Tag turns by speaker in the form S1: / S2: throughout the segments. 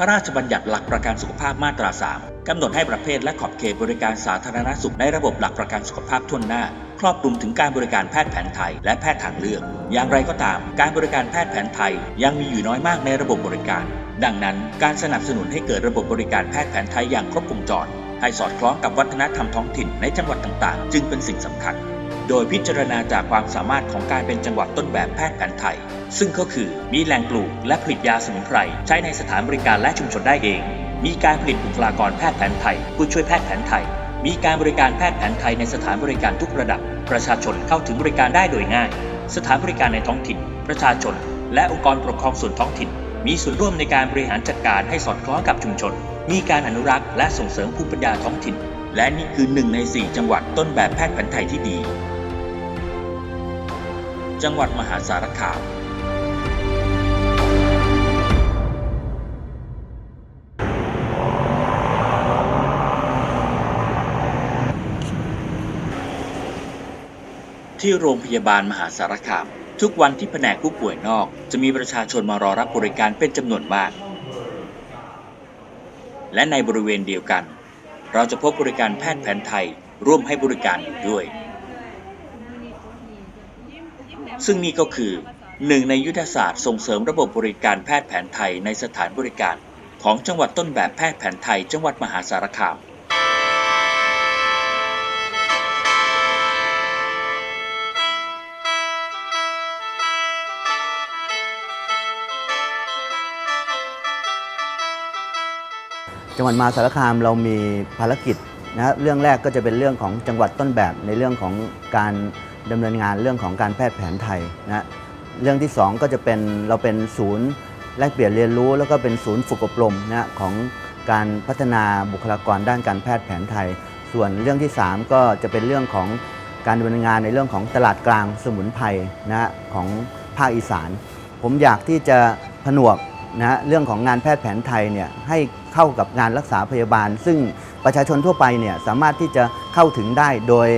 S1: พระราชบัญญัติหลักประกันสุขภาพมาตรา 3 กำหนดให้ประเภทและขอบเขตบริการสาธารณสุขในระบบหลักประกันสุขภาพทั่วหน้า ครอบคลุมถึงการบริการแพทย์แผนไทยและแพทย์ทางเลือก อย่างไรก็ตาม การบริการแพทย์แผนไทยยังมีอยู่น้อยมากในระบบบริการ ดังนั้น การสนับสนุนให้เกิดระบบบริการแพทย์แผนไทยอย่างครบวงจรให้สอดคล้องกับวัฒนธรรมท้องถิ่นในจังหวัดต่างๆ จึงเป็นสิ่งสำคัญ โดยพิจารณาจากความสามารถของการเป็นจังหวัดต้นแบบแพทย์แผนไทย ซึ่งก็คือมีแหล่งปลูกและผลิตยาสมุนไพรใช้ในสถานบริการและชุมชนได้เอง มีการผลิตบุคลากรแพทย์แผนไทย ผู้ช่วยแพทย์แผนไทย มีการบริการแพทย์แผนไทยในสถานบริการทุกระดับ ประชาชนเข้าถึงบริการได้โดยง่าย สถานบริการในท้องถิ่น ประชาชน และองค์กรปกครองส่วนท้องถิ่น มีส่วนร่วมในการบริหารจัดการให้สอดคล้องกับชุมชน มีการอนุรักษ์และส่งเสริมภูมิปัญญาท้องถิ่นและนี่คือหนึ่งในสี่จังหวัดต้นแบบแพทย์แผนไทยที่ดี จังหวัดมหาสารคามที่โรงพยาบาลมหาสารคาม ทุกวันที่แผนกผู้ป่วยนอก จะมีประชาชนมารอรับบริการเป็นจำนวนมาก และในบริเวณเดียวกัน เราจะพบบริการแพทย์แผนไทยร่วมให้บริการอยู่ด้วย ซึ่งนี่ก็คือหนึ่งในยุทธศาสตร์ส่งเสริมระบบบริการแพทย์แผนไทยในสถานบริการ ของจังหวัดต้นแบบแพทย์แผนไทย จังหวัดมหาสารคาม
S2: จังหวัดมหาสารคามเรามีภารกิจนะเรื่องแรกก็จะเป็นเรื่องของจังหวัดต้นแบบในเรื่องของการ ดำเนินงานเรื่องของการแพทย์แผนไทยนะฮะเรื่องที่สองก็จะเป็นเราเป็นศูนย์แลกเปลี่ยนเรียนรู้แล้วก็เป็นศูนย์ฝึกอบรมนะฮะของการพัฒนาบุคลากรด้านการแพทย์แผนไทย ส่วนเรื่องที่สามก็จะเป็นเรื่องของการดำเนินงานในเรื่องของตลาดกลางสมุนไพรนะฮะของภาคอีสาน ผมอยากที่จะผนวกนะฮะเรื่องของงานแพทย์แผนไทยเนี่ยให้เข้ากับงานรักษาพยาบาล ซึ่ง ประชาชนทั่วไปเนี่ยสามารถที่จะเข้าถึงได้โดย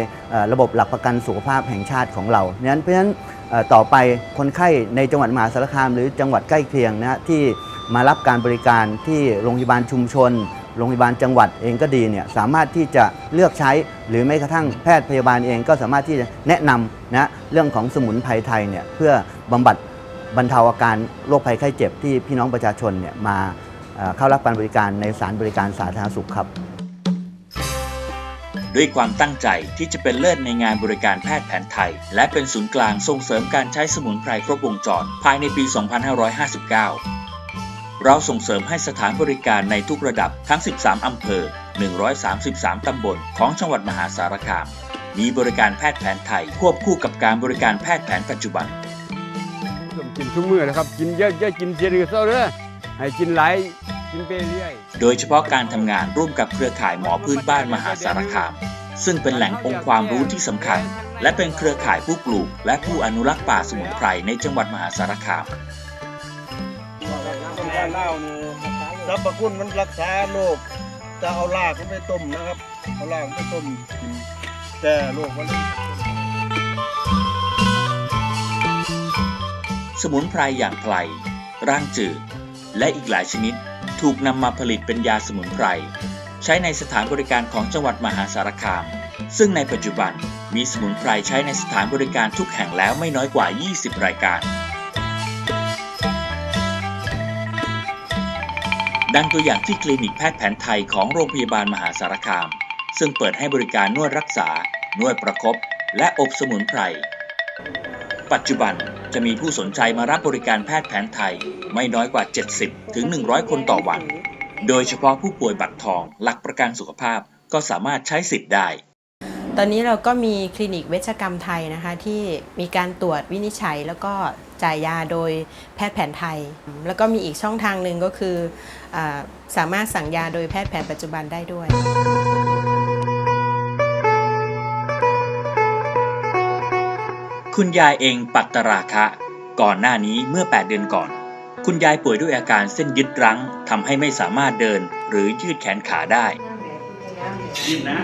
S2: ระบบหลักประกันสุขภาพแห่งชาติของเรานั้นเพราะฉะนั้นต่อไปคนไข้ในจังหวัดมหาสารคาม หรือจังหวัดใกล้เคียงนะฮะที่มารับการบริการที่โรงพยาบาลชุมชน โรงพยาบาลจังหวัดเองก็ดีเนี่ยสามารถที่จะเลือกใช้หรือแม้กระทั่งแพทย์พยาบาลเองก็สามารถที่จะแนะนำนะเรื่องของสมุนไพรไทยเนี่ยเพื่อบำบัดบรรเทาอาการโรคภัยไข้เจ็บที่พี่น้องประชาชนเนี่ยมาเข้ารับการบริการในสารบริการสาธารณสุขครับ
S1: ด้วยความตั้งใจที่จะเป็นเลิศในงานบริการแพทย์แผนไทย และเป็นศูนย์กลางส่งเสริมการใช้สมุนไพรครบวงจร ภายในปี 2559 เราส่งเสริมให้สถานบริการในทุกระดับทั้ง 13 อำเภอ 133 ตำบลของจังหวัดมหาสารคาม มีบริการแพทย์แผนไทย ควบคู่กับการบริการแพทย์แผนปัจจุบัน
S3: กินทุกมื้อนะครับ กินเยอะๆกินเจริญเศร้าเด้อให้กินหลายกินไปเรื่อย
S1: โดยเฉพาะการทำงานร่วมกับเครือข่ายหมอพื้นบ้านมหาสารคาม ซึ่งเป็นแหล่งองค์ความรู้ที่สำคัญ และเป็นเครือข่ายผู้ปลูก และผู้อนุรักษ์ป่าสมุนไพรในจังหวัดมหาสารคาม
S4: ต้นข้าวเน่านี่สรรพคุณมันรักษาโรคจะเอารากมันไปต้มนะครับเอารากมันไปต้มกินแก้โรคมัน
S1: สมุนไพรอย่างไพรร่างจืด และอีกหลายชนิด ถูกนำมาผลิตเป็นยาสมุนไพร ใช้ในสถานบริการของจังหวัดมหาสารคาม ซึ่งในปัจจุบันมีสมุนไพรใช้ในสถานบริการทุกแห่งแล้วไม่น้อยกว่า 20 รายการ ดังตัวอย่างที่คลินิกแพทย์แผนไทยของโรงพยาบาลมหาสารคาม ซึ่งเปิดให้บริการนวดรักษา นวดประคบและอบสมุนไพร ปัจจุบัน จะมีผู้สนใจมารับบริการแพทย์แผนไทยไม่น้อยกว่า 70 ถึง 100 คนต่อวัน โดยเฉพาะผู้ป่วยบัตรทอง หลักประกันสุขภาพก็สามารถใช้สิทธิ์ได้
S5: ตอนนี้เราก็มีคลินิกเวชกรรมไทยนะคะ ที่มีการตรวจวินิจฉัย แล้วก็จ่ายยาโดยแพทย์แผนไทย แล้วก็มีอีกช่องทางหนึ่งก็คืออสามารถสั่งยาโดยแพทย์แผนปัจจุบันได้ด้วย
S1: คุณยายเองปัตตราคะ ก่อนหน้านี้เมื่อ 8 เดือนก่อน คุณยายป่วยด้วยอาการเส้นยึดรั้งทำให้ไม่สามารถเดินหรือยืดแขนขาได้
S6: ยืดนะ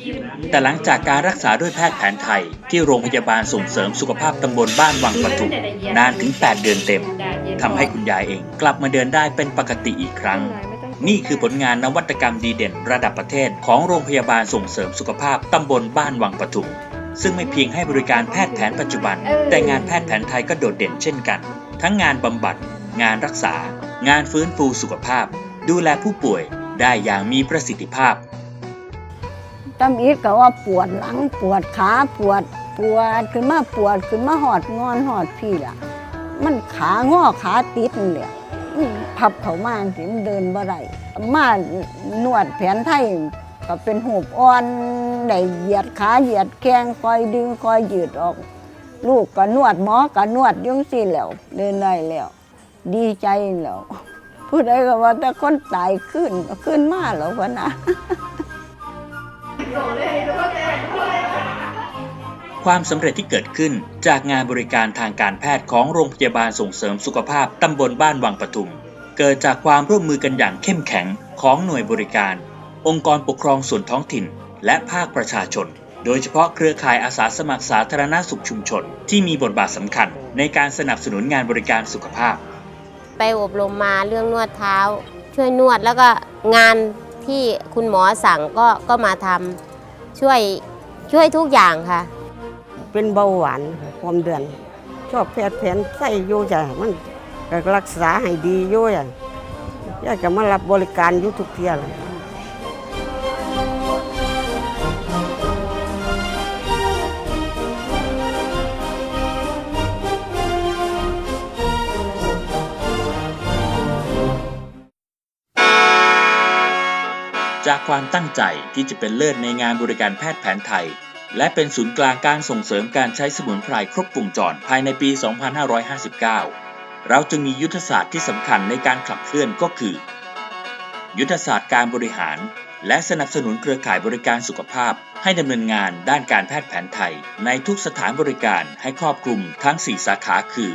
S6: ยืดนะ
S1: แต่หลังจากการรักษาด้วยแพทย์แผนไทย ที่โรงพยาบาลส่งเสริมสุขภาพตำบลบ้านวังปทุมนานถึง 8 เดือนเต็มทำให้คุณยายเองกลับมาเดินได้เป็นปกติอีกครั้ง นี่คือผลงานนวัตกรรมดีเด่นระดับประเทศของโรงพยาบาลส่งเสริมสุขภาพตำบลบ้านวังปทุม ซึ่งไม่เพียงให้บริการแพทย์แผนปัจจุบัน แต่งานแพทย์แผนไทยก็โดดเด่นเช่นกัน ทั้งงานบำบัด งานรักษา งานฟื้นฟูสุขภาพ ดูแลผู้ป่วยได้อย่างมีประสิทธิภาพ
S6: ตำอีกก็ว่าปวดหลังปวดขาปวดปวดขึ้นมาปวดขึ้นมาหอดงอนหอดพี่ล่ะ มันขางอขาติดนี่แหละมันพับเขามาสิมันเดินบ่ได้มานวดแผนไทยก็เป็นหูบอ่อน ได้เหยียดขาเหยียดแข้งคอยดึงคอยยืดออก ลูกก็นวดหมอก็นวดยุ่งสิแล้วเดินได้แล้ว ดีใจแล้วผู้ใดก็ว่าแต่คนตายขึ้นขึ้นมาแล้วพะนะ
S1: ความสำเร็จที่เกิดขึ้นจากงานบริการทางการแพทย์ของโรงพยาบาลส่งเสริมสุขภาพตำบลบ้านวังปทุม เกิดจากความร่วมมือกันอย่างเข้มแข็งของหน่วยบริการ องค์กรปกครองส่วนท้องถิ่น และภาคประชาชน โดยเฉพาะเครือข่ายอาสาสมัครสาธารณสุขชุมชน ที่มีบทบาทสำคัญ ในการสนับสนุนงานบริการสุขภาพ
S7: ไปอบรมมาเรื่องนวดเท้า ช่วยนวดแล้วก็งานที่คุณหมอสั่งก็ก็มาทำช่วยช่วยทุกอย่างค่ะ
S6: เป็นเบาหวานค่ะความเดือน ชอบแพทย์แผนใส่อยู่จ้ะมันก็รักษาให้ดีอยู่อะอยากจะมารับบริการอยู่ทุกเที่ยเลย
S1: ความตั้งใจที่จะเป็นเลิศในงานบริการแพทย์แผนไทย และเป็นศูนย์กลางการส่งเสริมการใช้สมุนไพรครบวงจรภายในปี 2559 เราจึงมียุทธศาสตร์ที่สำคัญในการขับเคลื่อนก็คือ ยุทธศาสตร์การบริหาร และสนับสนุนเครือข่ายบริการสุขภาพ ให้ดำเนินงานด้านการแพทย์แผนไทย ในทุกสถานบริการให้ครอบคลุมทั้ง 4 สาขาคือ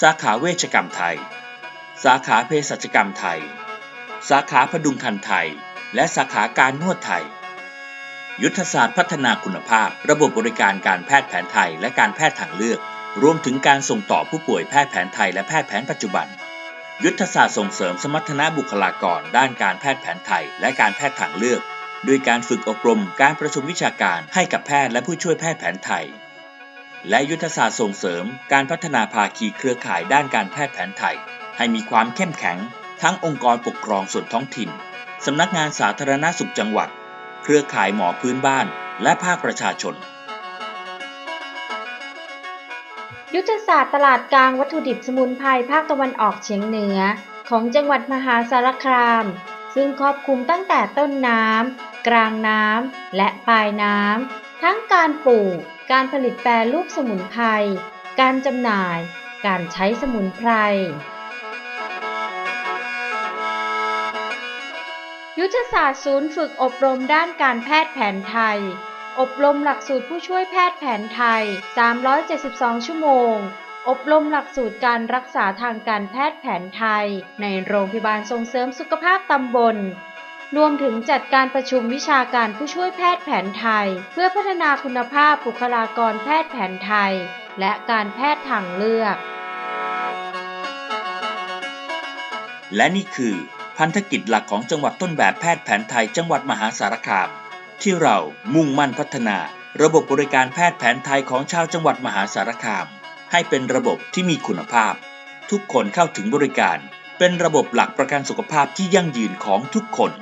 S1: สาขาเวชกรรมไทย สาขาเภสัชกรรมไทยสาขาพดุงคันไทย และสาขาการนวดไทย ยุทธศาสตร์พัฒนาคุณภาพ ระบบบริการการแพทย์แผนไทยและการแพทย์ทางเลือก รวมถึงการส่งต่อผู้ป่วยแพทย์แผนไทยและแพทย์แผนปัจจุบัน ยุทธศาสตร์ส่งเสริมสมรรถนะบุคลากร ด้านการแพทย์แผนไทยและการแพทย์ทางเลือก ด้วยการฝึกอบรมการประชุมวิชาการให้กับแพทย์และผู้ช่วยแพทย์แผนไทย และยุทธศาสตร์ส่งเสริม การพัฒนาภาคีเครือข่ายด้านการแพทย์แผนไทย ให้มีความเข้มแข็ง ทั้งองค์กรปกครองส่วนท้องถิ่น สำนักงานสาธารณสุขจังหวัด เครือข่ายหมอพื้นบ้าน และภาคประชาชน
S8: ยุทธศาสตร์ตลาดกลางวัตถุดิบสมุนไพรภาคตะวันออกเฉียงเหนือ ของจังหวัดมหาสารคาม ซึ่งครอบคลุมตั้งแต่ต้นน้ำกลางน้ำและปลายน้ำทั้งการปลูก การผลิตแปรรูปสมุนไพรการจำหน่าย การใช้สมุนไพร ยุทธศาสตร์ศูนย์ฝึกอบรมด้านการแพทย์แผนไทย อบรมหลักสูตรผู้ช่วยแพทย์แผนไทย 372 ชั่วโมง อบรมหลักสูตรการรักษาทางการแพทย์แผนไทย ในโรงพยาบาลส่งเสริมสุขภาพตำบล รวมถึงจัดการประชุมวิชาการผู้ช่วยแพทย์แผนไทย เพื่อพัฒนาคุณภาพบุคลากรแพทย์แผนไทย และการแพทย์ทางเลือก
S1: และนี่คือ พันธกิจหลักของจังหวัดต้นแบบแพทย์แผนไทยจังหวัดมหาสารคาม ที่เรามุ่งมั่นพัฒนา ระบบบริการแพทย์แผนไทยของชาวจังหวัดมหาสารคาม ให้เป็นระบบที่มีคุณภาพ ทุกคนเข้าถึงบริการ เป็นระบบหลักประกันสุขภาพที่ยั่งยืนของทุกคน